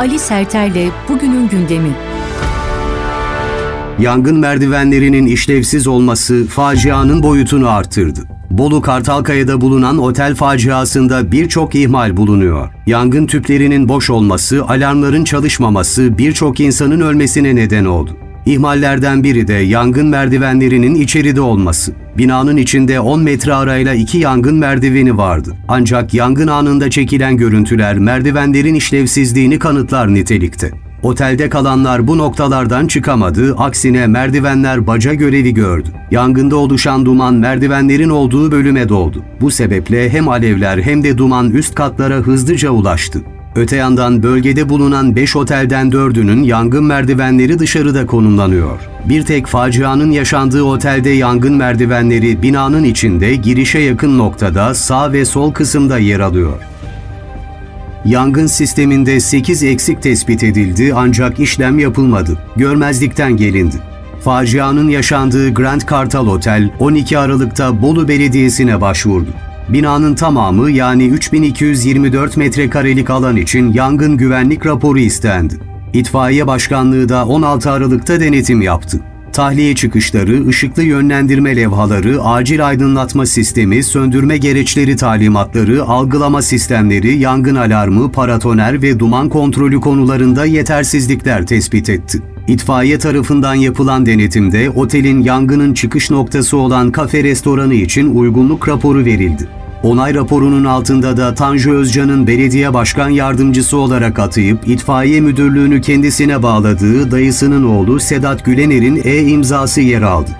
Ali Serter'le bugünün gündemi. Yangın merdivenlerinin işlevsiz olması facianın boyutunu arttırdı. Bolu Kartalkaya'da bulunan otel faciasında birçok ihmal bulunuyor. Yangın tüplerinin boş olması, alarmların çalışmaması birçok insanın ölmesine neden oldu. İhmallerden biri de yangın merdivenlerinin içeride olması. Binanın içinde 10 metre arayla iki yangın merdiveni vardı. Ancak yangın anında çekilen görüntüler merdivenlerin işlevsizliğini kanıtlar nitelikte. Otelde kalanlar bu noktalardan çıkamadı, aksine merdivenler baca görevi gördü. Yangında oluşan duman merdivenlerin olduğu bölüme doldu. Bu sebeple hem alevler hem de duman üst katlara hızlıca ulaştı. Öte yandan bölgede bulunan 5 otelden 4'ünün yangın merdivenleri dışarıda konumlanıyor. Bir tek facianın yaşandığı otelde yangın merdivenleri binanın içinde girişe yakın noktada sağ ve sol kısımda yer alıyor. Yangın sisteminde 8 eksik tespit edildi ancak işlem yapılmadı. Görmezlikten gelindi. Facianın yaşandığı Grand Kartal Otel 12 Aralık'ta Bolu Belediyesi'ne başvurdu. Binanın tamamı yani 3224 metrekarelik alan için yangın güvenlik raporu istendi. İtfaiye Başkanlığı da 16 Aralık'ta denetim yaptı. Tahliye çıkışları, ışıklı yönlendirme levhaları, acil aydınlatma sistemi, söndürme gereçleri talimatları, algılama sistemleri, yangın alarmı, paratoner ve duman kontrolü konularında yetersizlikler tespit etti. İtfaiye tarafından yapılan denetimde otelin yangının çıkış noktası olan kafe restoranı için uygunluk raporu verildi. Onay raporunun altında da Tanju Özcan'ın belediye başkan yardımcısı olarak atayıp itfaiye müdürlüğünü kendisine bağladığı dayısının oğlu Sedat Gülener'in e-imzası yer aldı.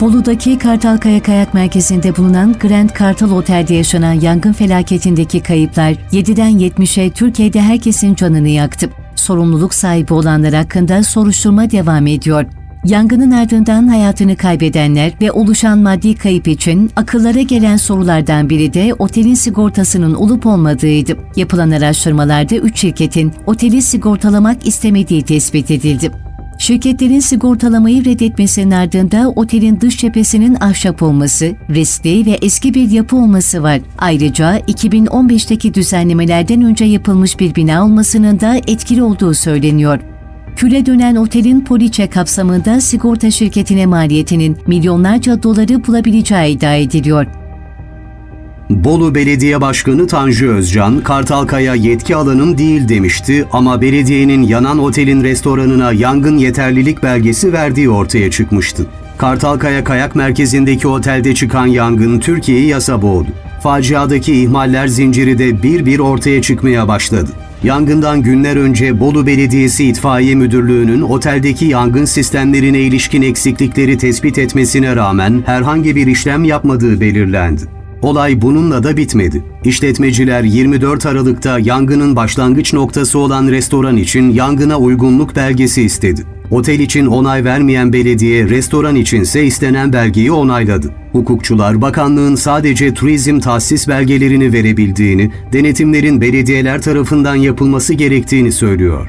Bolu'daki Kartalkaya Kayak Merkezi'nde bulunan Grand Kartal Otel'de yaşanan yangın felaketindeki kayıplar 7'den 70'e Türkiye'de herkesin canını yaktı. Sorumluluk sahibi olanlar hakkında soruşturma devam ediyor. Yangının ardından hayatını kaybedenler ve oluşan maddi kayıp için akıllara gelen sorulardan biri de otelin sigortasının olup olmadığıydı. Yapılan araştırmalarda 3 şirketin oteli sigortalamak istemediği tespit edildi. Şirketlerin sigortalamayı reddetmesinin ardında otelin dış cephesinin ahşap olması, riskli ve eski bir yapı olması var. Ayrıca 2015'teki düzenlemelerden önce yapılmış bir bina olmasının da etkili olduğu söyleniyor. Küle dönen otelin poliçe kapsamında sigorta şirketine maliyetinin milyonlarca doları bulabileceği iddia ediliyor. Bolu Belediye Başkanı Tanju Özcan, Kartalkaya yetki alanım değil demişti ama belediyenin yanan otelin restoranına yangın yeterlilik belgesi verdiği ortaya çıkmıştı. Kartalkaya Kayak Merkezi'ndeki otelde çıkan yangın Türkiye'yi yasa boğdu. Faciadaki ihmaller zinciri de bir bir ortaya çıkmaya başladı. Yangından günler önce Bolu Belediyesi İtfaiye Müdürlüğü'nün oteldeki yangın sistemlerine ilişkin eksiklikleri tespit etmesine rağmen herhangi bir işlem yapmadığı belirlendi. Olay bununla da bitmedi. İşletmeciler 24 Aralık'ta yangının başlangıç noktası olan restoran için yangına uygunluk belgesi istedi. Otel için onay vermeyen belediye restoran içinse istenen belgeyi onayladı. Hukukçular bakanlığın sadece turizm tahsis belgelerini verebildiğini, denetimlerin belediyeler tarafından yapılması gerektiğini söylüyor.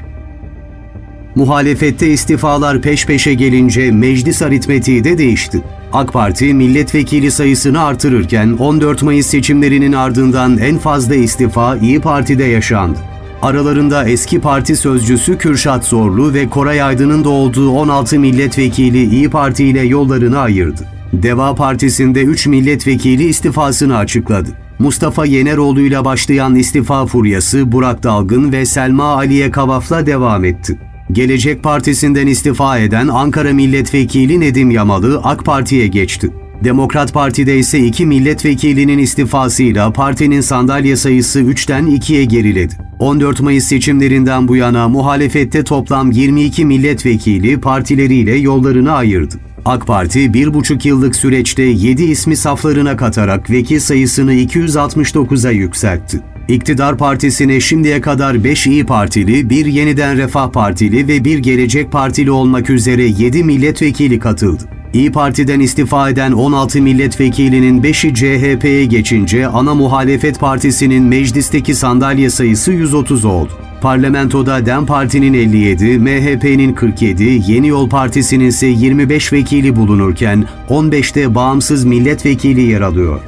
Muhalefette istifalar peş peşe gelince meclis aritmetiği de değişti. AK Parti milletvekili sayısını artırırken 14 Mayıs seçimlerinin ardından en fazla istifa İyi Parti'de yaşandı. Aralarında eski parti sözcüsü Kürşat Zorlu ve Koray Aydın'ın da olduğu 16 milletvekili İyi Parti ile yollarını ayırdı. Deva Partisi'nde 3 milletvekili istifasını açıkladı. Mustafa Yeneroğlu ile başlayan istifa furyası Burak Dalgın ve Selma Aliye Kavaf'la devam etti. Gelecek Partisi'nden istifa eden Ankara Milletvekili Nedim Yamalı AK Parti'ye geçti. Demokrat Parti'de ise iki milletvekilinin istifasıyla partinin sandalye sayısı 3'ten 2'ye geriledi. 14 Mayıs seçimlerinden bu yana muhalefette toplam 22 milletvekili partileriyle yollarını ayırdı. AK Parti bir buçuk yıllık süreçte 7 ismi saflarına katarak vekil sayısını 269'a yükseltti. İktidar Partisi'ne şimdiye kadar 5 İyi Partili, bir Yeniden Refah Partili ve bir Gelecek Partili olmak üzere 7 milletvekili katıldı. İyi Parti'den istifa eden 16 milletvekilinin 5'i CHP'ye geçince ana muhalefet partisinin meclisteki sandalye sayısı 130 oldu. Parlamentoda DEM Parti'nin 57, MHP'nin 47, Yeni Yol Partisi'nin ise 25 vekili bulunurken 15'te bağımsız milletvekili yer alıyor.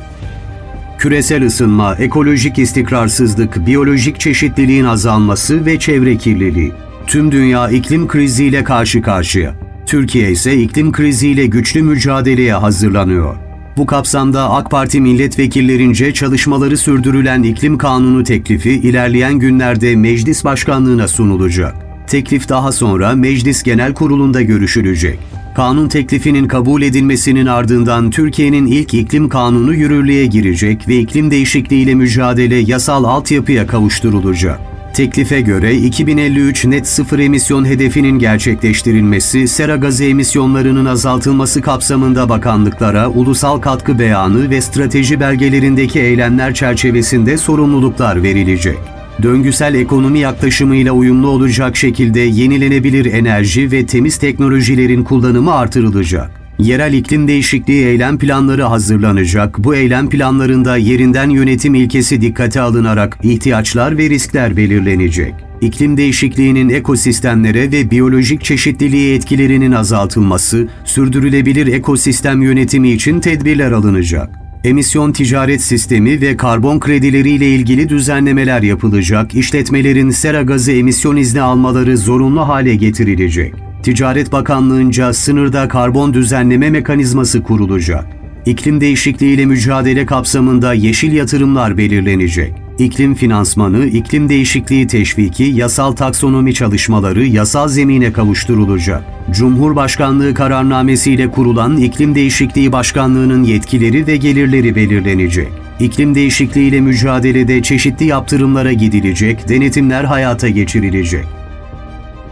Küresel ısınma, ekolojik istikrarsızlık, biyolojik çeşitliliğin azalması ve çevre kirliliği. Tüm dünya iklim kriziyle karşı karşıya. Türkiye ise iklim kriziyle güçlü mücadeleye hazırlanıyor. Bu kapsamda AK Parti milletvekillerince çalışmaları sürdürülen iklim kanunu teklifi ilerleyen günlerde meclis başkanlığına sunulacak. Teklif daha sonra Meclis Genel Kurulu'nda görüşülecek. Kanun teklifinin kabul edilmesinin ardından Türkiye'nin ilk iklim kanunu yürürlüğe girecek ve iklim değişikliğiyle mücadele yasal altyapıya kavuşturulacak. Teklife göre 2053 net sıfır emisyon hedefinin gerçekleştirilmesi, sera gazı emisyonlarının azaltılması kapsamında bakanlıklara ulusal katkı beyanı ve strateji belgelerindeki eylemler çerçevesinde sorumluluklar verilecek. Döngüsel ekonomi yaklaşımıyla uyumlu olacak şekilde yenilenebilir enerji ve temiz teknolojilerin kullanımı artırılacak. Yerel iklim değişikliği eylem planları hazırlanacak. Bu eylem planlarında yerinden yönetim ilkesi dikkate alınarak ihtiyaçlar ve riskler belirlenecek. İklim değişikliğinin ekosistemlere ve biyolojik çeşitliliğe etkilerinin azaltılması, sürdürülebilir ekosistem yönetimi için tedbirler alınacak. Emisyon ticaret sistemi ve karbon kredileriyle ilgili düzenlemeler yapılacak, işletmelerin sera gazı emisyon izni almaları zorunlu hale getirilecek. Ticaret Bakanlığı'nca sınırda karbon düzenleme mekanizması kurulacak. İklim değişikliğiyle mücadele kapsamında yeşil yatırımlar belirlenecek. İklim finansmanı, iklim değişikliği teşviki, yasal taksonomi çalışmaları yasal zemine kavuşturulacak. Cumhurbaşkanlığı kararnamesiyle kurulan İklim Değişikliği Başkanlığı'nın yetkileri ve gelirleri belirlenecek. İklim değişikliğiyle mücadelede çeşitli yaptırımlara gidilecek, denetimler hayata geçirilecek.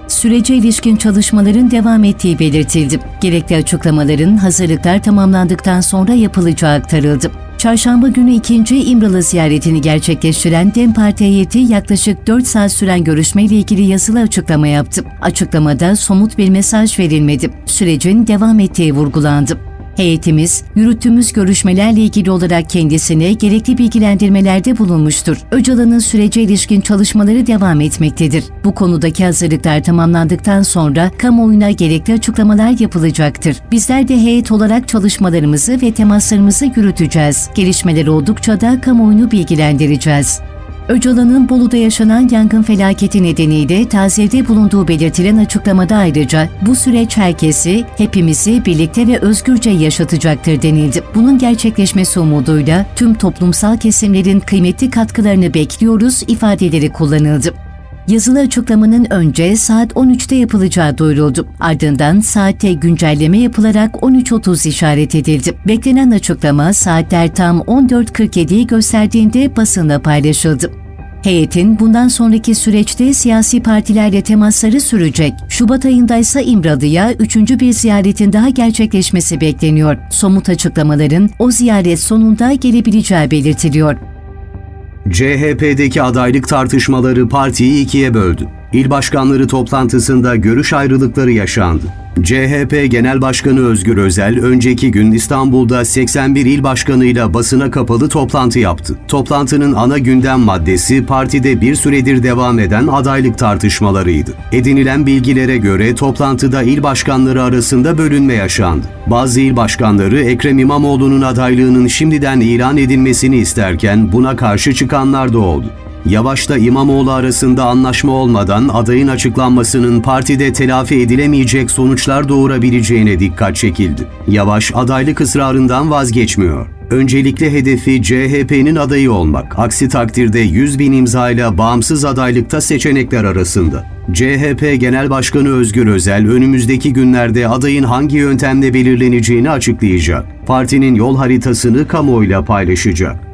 Sürece ilişkin çalışmaların devam ettiği belirtildi. Gerekli açıklamaların hazırlıklar tamamlandıktan sonra yapılacağı aktarıldı. Çarşamba günü ikinci İmralı ziyaretini gerçekleştiren DEM Parti heyeti yaklaşık 4 saat süren görüşmeyle ilgili yazılı açıklama yaptı. Açıklamada somut bir mesaj verilmedi. Sürecin devam ettiği vurgulandı. Heyetimiz, yürüttüğümüz görüşmelerle ilgili olarak kendisine gerekli bilgilendirmelerde bulunmuştur. Öcalan'ın sürece ilişkin çalışmaları devam etmektedir. Bu konudaki hazırlıklar tamamlandıktan sonra kamuoyuna gerekli açıklamalar yapılacaktır. Bizler de heyet olarak çalışmalarımızı ve temaslarımızı yürüteceğiz. Gelişmeler oldukça da kamuoyunu bilgilendireceğiz. Öcalan'ın Bolu'da yaşanan yangın felaketi nedeniyle taziyede bulunduğu belirtilen açıklamada ayrıca bu süreç herkesi, hepimizi birlikte ve özgürce yaşatacaktır denildi. Bunun gerçekleşmesi umuduyla tüm toplumsal kesimlerin kıymetli katkılarını bekliyoruz ifadeleri kullanıldı. Yazılı açıklamanın önce saat 13'te yapılacağı duyuruldu. Ardından saatte güncelleme yapılarak 13.30 işaret edildi. Beklenen açıklama saatler tam 14.47'yi gösterdiğinde basında paylaşıldı. Heyetin bundan sonraki süreçte siyasi partilerle temasları sürecek. Şubat ayında ise İmralı'ya üçüncü bir ziyaretin daha gerçekleşmesi bekleniyor. Somut açıklamaların o ziyaret sonunda gelebileceği belirtiliyor. CHP'deki adaylık tartışmaları partiyi ikiye böldü. İl başkanları toplantısında görüş ayrılıkları yaşandı. CHP Genel Başkanı Özgür Özel önceki gün İstanbul'da 81 il başkanıyla basına kapalı toplantı yaptı. Toplantının ana gündem maddesi partide bir süredir devam eden adaylık tartışmalarıydı. Edinilen bilgilere göre toplantıda il başkanları arasında bölünme yaşandı. Bazı il başkanları Ekrem İmamoğlu'nun adaylığının şimdiden ilan edilmesini isterken buna karşı çıkanlar da oldu. Yavaş'ta İmamoğlu arasında anlaşma olmadan adayın açıklanmasının partide telafi edilemeyecek sonuçlar doğurabileceğine dikkat çekildi. Yavaş adaylık ısrarından vazgeçmiyor. Öncelikle hedefi CHP'nin adayı olmak. Aksi takdirde 100 bin imzayla bağımsız adaylıkta seçenekler arasında. CHP Genel Başkanı Özgür Özel önümüzdeki günlerde adayın hangi yöntemle belirleneceğini açıklayacak. Partinin yol haritasını kamuoyuyla paylaşacak.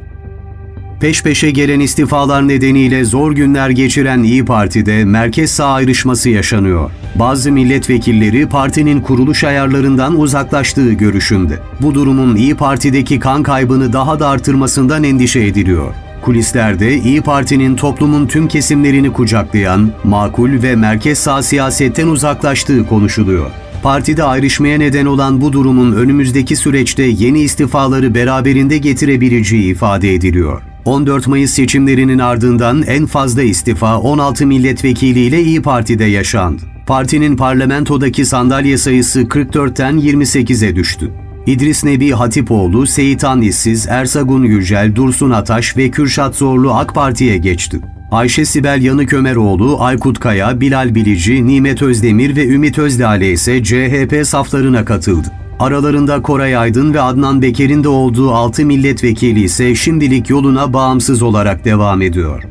Peş peşe gelen istifalar nedeniyle zor günler geçiren İyi Parti'de merkez sağ ayrışması yaşanıyor. Bazı milletvekilleri partinin kuruluş ayarlarından uzaklaştığı görüşünde. Bu durumun İyi Parti'deki kan kaybını daha da artırmasından endişe ediliyor. Kulislerde İyi Parti'nin toplumun tüm kesimlerini kucaklayan, makul ve merkez sağ siyasetten uzaklaştığı konuşuluyor. Partide ayrışmaya neden olan bu durumun önümüzdeki süreçte yeni istifaları beraberinde getirebileceği ifade ediliyor. 14 Mayıs seçimlerinin ardından en fazla istifa 16 milletvekiliyle İyi Parti'de yaşandı. Partinin parlamentodaki sandalye sayısı 44'ten 28'e düştü. İdris Nebi Hatipoğlu, Seyitan İssiz, Ersagun Yücel, Dursun Ataş ve Kürşat Zorlu AK Parti'ye geçti. Ayşe Sibel Yanık Ömeroğlu, Aykut Kaya, Bilal Bilici, Nimet Özdemir ve Ümit Özdağ'le ise CHP saflarına katıldı. Aralarında Koray Aydın ve Adnan Beker'in de olduğu 6 milletvekili ise şimdilik yoluna bağımsız olarak devam ediyor.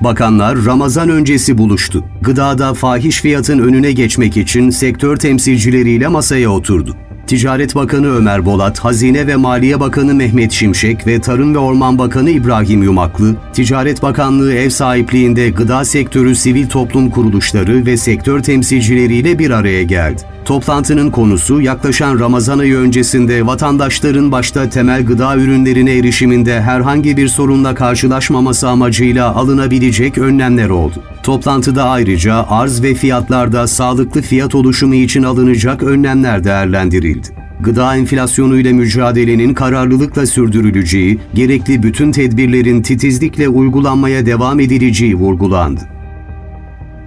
Bakanlar Ramazan öncesi buluştu. Gıdada fahiş fiyatın önüne geçmek için sektör temsilcileriyle masaya oturdu. Ticaret Bakanı Ömer Bolat, Hazine ve Maliye Bakanı Mehmet Şimşek ve Tarım ve Orman Bakanı İbrahim Yumaklı, Ticaret Bakanlığı ev sahipliğinde gıda sektörü sivil toplum kuruluşları ve sektör temsilcileriyle bir araya geldi. Toplantının konusu yaklaşan Ramazan ayı öncesinde vatandaşların başta temel gıda ürünlerine erişiminde herhangi bir sorunla karşılaşmaması amacıyla alınabilecek önlemler oldu. Toplantıda ayrıca arz ve fiyatlarda sağlıklı fiyat oluşumu için alınacak önlemler değerlendirildi. Gıda enflasyonuyla mücadelenin kararlılıkla sürdürüleceği, gerekli bütün tedbirlerin titizlikle uygulanmaya devam edileceği vurgulandı.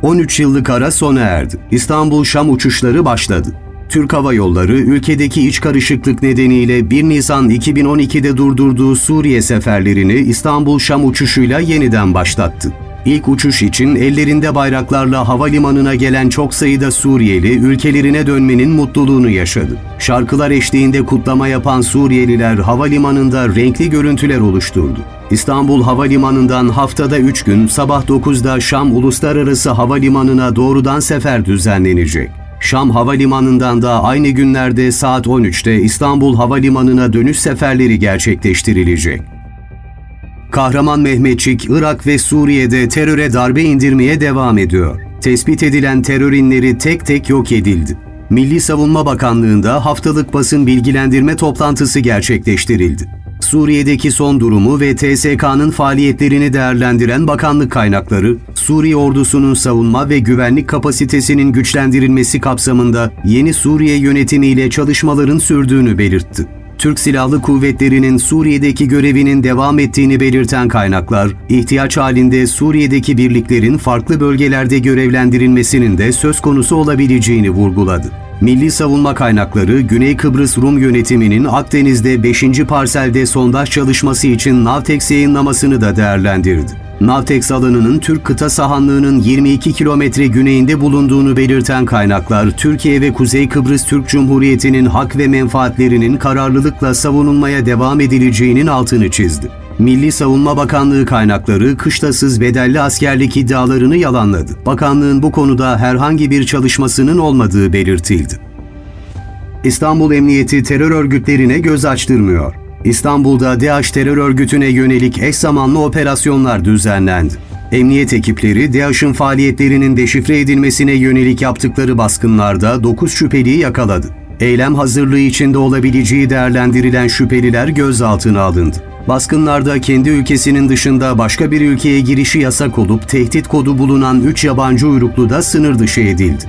13 yıllık ara sona erdi. İstanbul-Şam uçuşları başladı. Türk Hava Yolları ülkedeki iç karışıklık nedeniyle 1 Nisan 2012'de durdurduğu Suriye seferlerini İstanbul-Şam uçuşuyla yeniden başlattı. İlk uçuş için ellerinde bayraklarla havalimanına gelen çok sayıda Suriyeli ülkelerine dönmenin mutluluğunu yaşadı. Şarkılar eşliğinde kutlama yapan Suriyeliler havalimanında renkli görüntüler oluşturdu. İstanbul Havalimanı'ndan haftada 3 gün sabah 9'da Şam Uluslararası Havalimanı'na doğrudan sefer düzenlenecek. Şam Havalimanı'ndan da aynı günlerde saat 13'te İstanbul Havalimanı'na dönüş seferleri gerçekleştirilecek. Kahraman Mehmetçik, Irak ve Suriye'de teröre darbe indirmeye devam ediyor. Tespit edilen terör inleri tek tek yok edildi. Milli Savunma Bakanlığı'nda haftalık basın bilgilendirme toplantısı gerçekleştirildi. Suriye'deki son durumu ve TSK'nın faaliyetlerini değerlendiren bakanlık kaynakları, Suriye ordusunun savunma ve güvenlik kapasitesinin güçlendirilmesi kapsamında yeni Suriye yönetimiyle çalışmaların sürdüğünü belirtti. Türk Silahlı Kuvvetleri'nin Suriye'deki görevinin devam ettiğini belirten kaynaklar, ihtiyaç halinde Suriye'deki birliklerin farklı bölgelerde görevlendirilmesinin de söz konusu olabileceğini vurguladı. Milli Savunma Kaynakları, Güney Kıbrıs Rum yönetiminin Akdeniz'de 5. parselde sondaj çalışması için Navtex yayınlamasını da değerlendirdi. Navtex alanının Türk kıta sahanlığının 22 kilometre güneyinde bulunduğunu belirten kaynaklar, Türkiye ve Kuzey Kıbrıs Türk Cumhuriyeti'nin hak ve menfaatlerinin kararlılıkla savunulmaya devam edileceğinin altını çizdi. Milli Savunma Bakanlığı kaynakları kışlasız bedelli askerlik iddialarını yalanladı. Bakanlığın bu konuda herhangi bir çalışmasının olmadığı belirtildi. İstanbul Emniyeti terör örgütlerine göz açtırmıyor. İstanbul'da DAEŞ terör örgütüne yönelik eş zamanlı operasyonlar düzenlendi. Emniyet ekipleri DAEŞ'in faaliyetlerinin deşifre edilmesine yönelik yaptıkları baskınlarda 9 şüpheliyi yakaladı. Eylem hazırlığı içinde olabileceği değerlendirilen şüpheliler gözaltına alındı. Baskınlarda kendi ülkesinin dışında başka bir ülkeye girişi yasak olup tehdit kodu bulunan 3 yabancı uyruklu da sınır dışı edildi.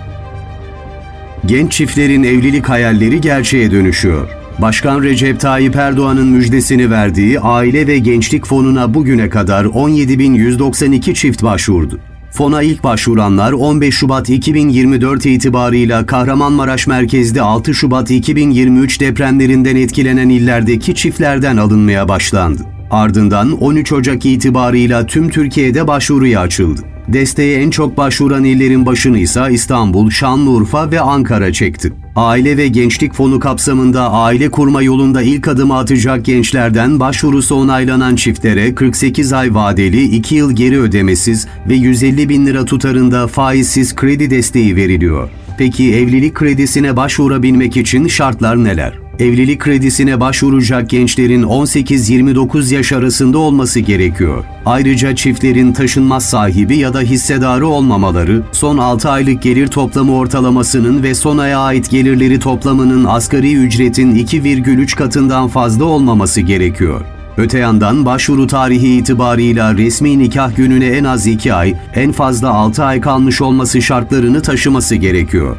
Genç çiftlerin evlilik hayalleri gerçeğe dönüşüyor. Başkan Recep Tayyip Erdoğan'ın müjdesini verdiği Aile ve Gençlik Fonu'na bugüne kadar 17.192 çift başvurdu. Fona ilk başvuranlar 15 Şubat 2024 itibarıyla Kahramanmaraş merkezli 6 Şubat 2023 depremlerinden etkilenen illerdeki çiftlerden alınmaya başlandı. Ardından 13 Ocak itibarıyla tüm Türkiye'de başvuruya açıldı. Desteğe en çok başvuran illerin başını ise İstanbul, Şanlıurfa ve Ankara çekti. Aile ve Gençlik Fonu kapsamında aile kurma yolunda ilk adımı atacak gençlerden başvurusu onaylanan çiftlere 48 ay vadeli, 2 yıl geri ödemesiz ve 150 bin lira tutarında faizsiz kredi desteği veriliyor. Peki evlilik kredisine başvurabilmek için şartlar neler? Evlilik kredisine başvuracak gençlerin 18-29 yaş arasında olması gerekiyor. Ayrıca çiftlerin taşınmaz sahibi ya da hissedarı olmamaları, son 6 aylık gelir toplamı ortalamasının ve son aya ait gelirleri toplamının asgari ücretin 2,3 katından fazla olmaması gerekiyor. Öte yandan başvuru tarihi itibarıyla resmi nikah gününe en az 2 ay, en fazla 6 ay kalmış olması şartlarını taşıması gerekiyor.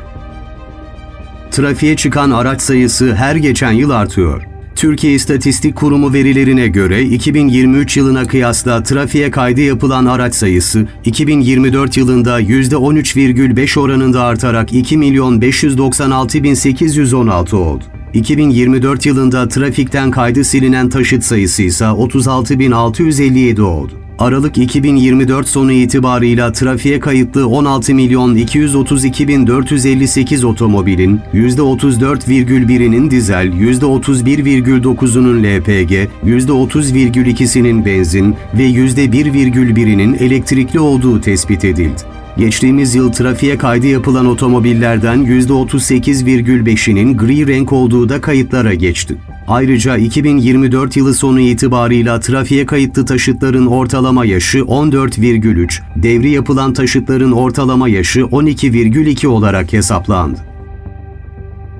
Trafiğe çıkan araç sayısı her geçen yıl artıyor. Türkiye İstatistik Kurumu verilerine göre 2023 yılına kıyasla trafiğe kaydı yapılan araç sayısı 2024 yılında %13,5 oranında artarak 2 milyon 596 bin 816 oldu. 2024 yılında trafikten kaydı silinen taşıt sayısı ise 36.657 oldu. Aralık 2024 sonu itibarıyla trafiğe kayıtlı 16 milyon 232 bin 458 otomobilin %34,1'inin dizel, %31,9'unun LPG, %30,2'sinin benzin ve %1,1'inin elektrikli olduğu tespit edildi. Geçtiğimiz yıl trafiğe kaydı yapılan otomobillerden %38,5'inin gri renk olduğu da kayıtlara geçti. Ayrıca 2024 yılı sonu itibarıyla trafiğe kayıtlı taşıtların ortalama yaşı 14,3, devri yapılan taşıtların ortalama yaşı 12,2 olarak hesaplandı.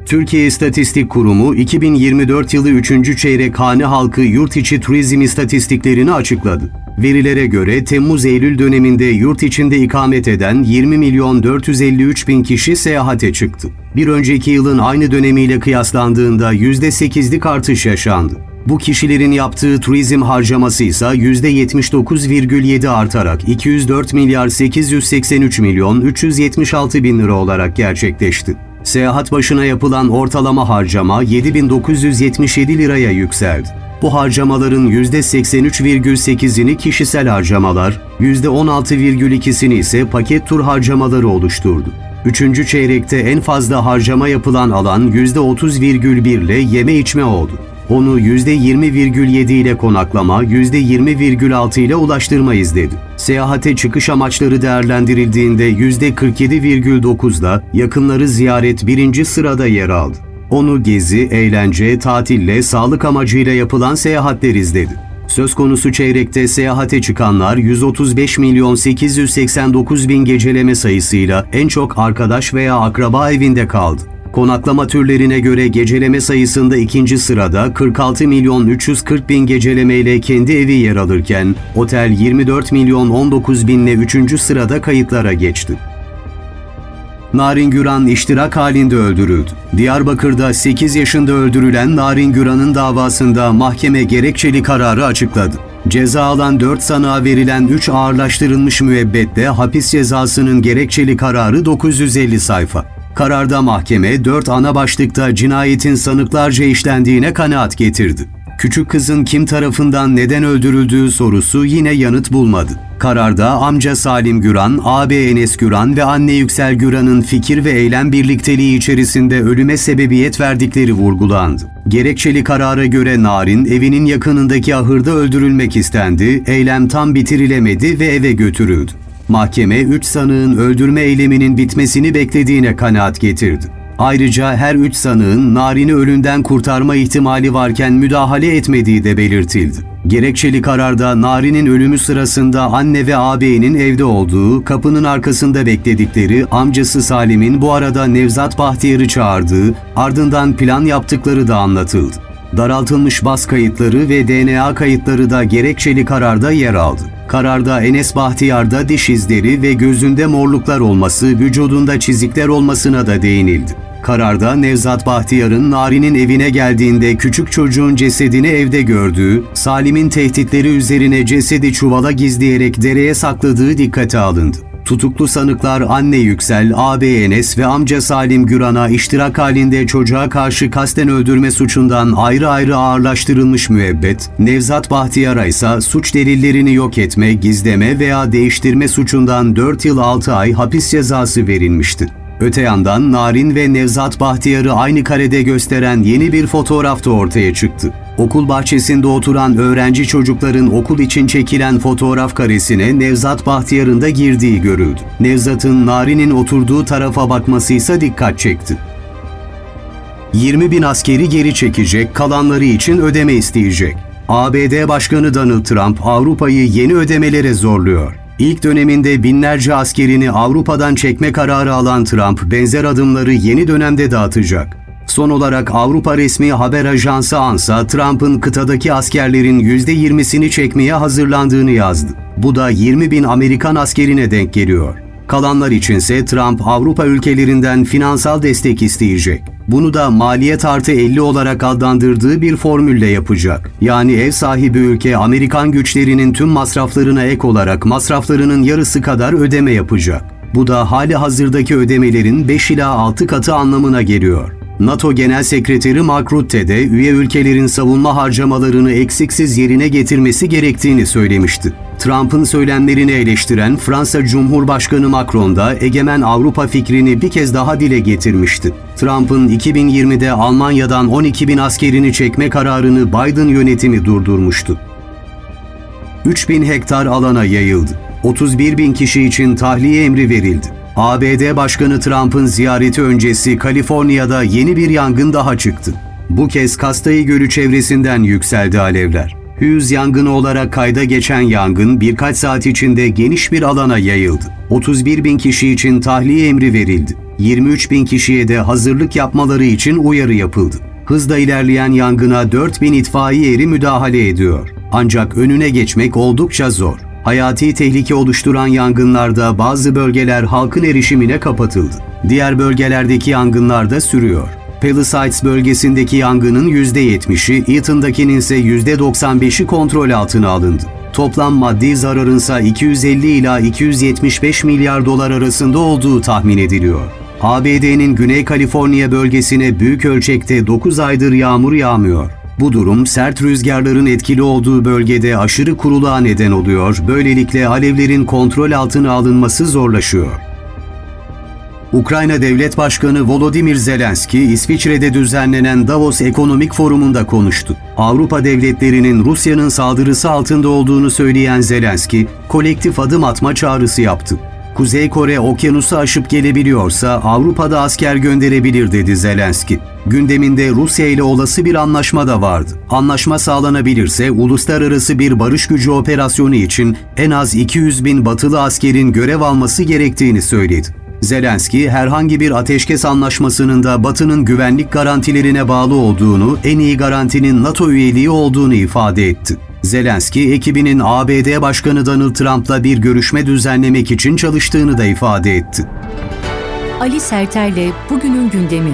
Türkiye İstatistik Kurumu 2024 yılı 3. çeyrek hane halkı yurt içi turizm istatistiklerini açıkladı. Verilere göre Temmuz-Eylül döneminde yurt içinde ikamet eden 20 milyon 453 bin kişi seyahate çıktı. Bir önceki yılın aynı dönemiyle kıyaslandığında %8'lik artış yaşandı. Bu kişilerin yaptığı turizm harcaması ise %79,7 artarak 204 milyar 883 milyon 376 bin lira olarak gerçekleşti. Seyahat başına yapılan ortalama harcama 7977 liraya yükseldi. Bu harcamaların %83,8'ini kişisel harcamalar, %16,2'sini ise paket tur harcamaları oluşturdu. Üçüncü çeyrekte en fazla harcama yapılan alan %30,1 ile yeme içme oldu. Onu %20,7 ile konaklama, %20,6 ile ulaştırma izledi. Seyahate çıkış amaçları değerlendirildiğinde %47,9'da yakınları ziyaret birinci sırada yer aldı. Onu gezi, eğlence, tatille, sağlık amacıyla yapılan seyahatler izledi. Söz konusu çeyrekte seyahate çıkanlar 135 milyon 889 bin geceleme sayısıyla en çok arkadaş veya akraba evinde kaldı. Konaklama türlerine göre geceleme sayısında ikinci sırada 46 milyon 340 bin geceleme ile kendi evi yer alırken otel 24 milyon 19 binle üçüncü sırada kayıtlara geçti. Narin Güran iştirak halinde öldürüldü. Diyarbakır'da 8 yaşında öldürülen Narin Güran'ın davasında mahkeme gerekçeli kararı açıkladı. Ceza alan 4 sanığa verilen 3 ağırlaştırılmış müebbette hapis cezasının gerekçeli kararı 950 sayfa. Kararda mahkeme 4 ana başlıkta cinayetin sanıklarca işlendiğine kanaat getirdi. Küçük kızın kim tarafından neden öldürüldüğü sorusu yine yanıt bulmadı. Kararda amca Salim Güran, ağabey Enes Güran ve anne Yüksel Güran'ın fikir ve eylem birlikteliği içerisinde ölüme sebebiyet verdikleri vurgulandı. Gerekçeli karara göre Narin evinin yakınındaki ahırda öldürülmek istendi, eylem tam bitirilemedi ve eve götürüldü. Mahkeme 3 sanığın öldürme eyleminin bitmesini beklediğine kanaat getirdi. Ayrıca her üç sanığın Narin'i ölümden kurtarma ihtimali varken müdahale etmediği de belirtildi. Gerekçeli kararda Narin'in ölümü sırasında anne ve ağabeyinin evde olduğu, kapının arkasında bekledikleri, amcası Salim'in bu arada Nevzat Bahtiyar'ı çağırdığı, ardından plan yaptıkları da anlatıldı. Daraltılmış bas kayıtları ve DNA kayıtları da gerekçeli kararda yer aldı. Kararda Enes Bahtiyar'da diş izleri ve gözünde morluklar olması, vücudunda çizikler olmasına da değinildi. Kararda Nevzat Bahtiyar'ın Nari'nin evine geldiğinde küçük çocuğun cesedini evde gördüğü, Salim'in tehditleri üzerine cesedi çuvala gizleyerek dereye sakladığı dikkate alındı. Tutuklu sanıklar anne Yüksel, ağabey Enes ve amca Salim Güran'a iştirak halinde çocuğa karşı kasten öldürme suçundan ayrı ayrı ağırlaştırılmış müebbet, Nevzat Bahtiyar'a ise suç delillerini yok etme, gizleme veya değiştirme suçundan 4 yıl 6 ay hapis cezası verilmişti. Öte yandan Narin ve Nevzat Bahtiyar'ı aynı karede gösteren yeni bir fotoğraf da ortaya çıktı. Okul bahçesinde oturan öğrenci çocukların okul için çekilen fotoğraf karesine Nevzat Bahtiyar'ın da girdiği görüldü. Nevzat'ın Narin'in oturduğu tarafa bakması ise dikkat çekti. 20 bin askeri geri çekecek, kalanları için ödeme isteyecek. ABD Başkanı Donald Trump Avrupa'yı yeni ödemelere zorluyor. İlk döneminde binlerce askerini Avrupa'dan çekme kararı alan Trump benzer adımları yeni dönemde de atacak. Son olarak Avrupa resmi haber ajansı ANSA, Trump'ın kıtadaki askerlerin %20'sini çekmeye hazırlandığını yazdı. Bu da 20 bin Amerikan askerine denk geliyor. Kalanlar içinse Trump Avrupa ülkelerinden finansal destek isteyecek. Bunu da maliyet artı 50 olarak adlandırdığı bir formülle yapacak. Yani ev sahibi ülke Amerikan güçlerinin tüm masraflarına ek olarak masraflarının yarısı kadar ödeme yapacak. Bu da hali hazırdaki ödemelerin 5 ila 6 katı anlamına geliyor. NATO Genel Sekreteri Mark Rutte de üye ülkelerin savunma harcamalarını eksiksiz yerine getirmesi gerektiğini söylemişti. Trump'ın söylemlerini eleştiren Fransa Cumhurbaşkanı Macron da egemen Avrupa fikrini bir kez daha dile getirmişti. Trump'ın 2020'de Almanya'dan 12 bin askerini çekme kararını Biden yönetimi durdurmuştu. 3000 hektar alana yayıldı. 31 bin kişi için tahliye emri verildi. ABD Başkanı Trump'ın ziyareti öncesi Kaliforniya'da yeni bir yangın daha çıktı. Bu kez Kastayı Gölü çevresinden yükseldi alevler. Hughes yangını olarak kayda geçen yangın birkaç saat içinde geniş bir alana yayıldı. 31 bin kişi için tahliye emri verildi. 23 bin kişiye de hazırlık yapmaları için uyarı yapıldı. Hızla ilerleyen yangına 4 bin itfaiye eri müdahale ediyor. Ancak önüne geçmek oldukça zor. Hayati tehlike oluşturan yangınlarda bazı bölgeler halkın erişimine kapatıldı. Diğer bölgelerdeki yangınlar da sürüyor. Palisades bölgesindeki yangının %70'i, Eaton'dakinin ise %95'i kontrol altına alındı. Toplam maddi zararınsa 250 ila 275 milyar dolar arasında olduğu tahmin ediliyor. ABD'nin Güney Kaliforniya bölgesine büyük ölçekte 9 aydır yağmur yağmıyor. Bu durum sert rüzgarların etkili olduğu bölgede aşırı kuruluğa neden oluyor. Böylelikle alevlerin kontrol altına alınması zorlaşıyor. Ukrayna Devlet Başkanı Volodymyr Zelenski, İsviçre'de düzenlenen Davos Ekonomik Forumu'nda konuştu. Avrupa devletlerinin Rusya'nın saldırısı altında olduğunu söyleyen Zelenski, kolektif adım atma çağrısı yaptı. Kuzey Kore okyanusu aşıp gelebiliyorsa Avrupa'da asker gönderebilir dedi Zelenski. Gündeminde Rusya ile olası bir anlaşma da vardı. Anlaşma sağlanabilirse uluslararası bir barış gücü operasyonu için en az 200 bin batılı askerin görev alması gerektiğini söyledi. Zelenski herhangi bir ateşkes anlaşmasının da Batı'nın güvenlik garantilerine bağlı olduğunu, en iyi garantinin NATO üyeliği olduğunu ifade etti. Zelenski, ekibinin ABD Başkanı Donald Trump'la bir görüşme düzenlemek için çalıştığını da ifade etti. Ali Serter'le bugünün gündemi.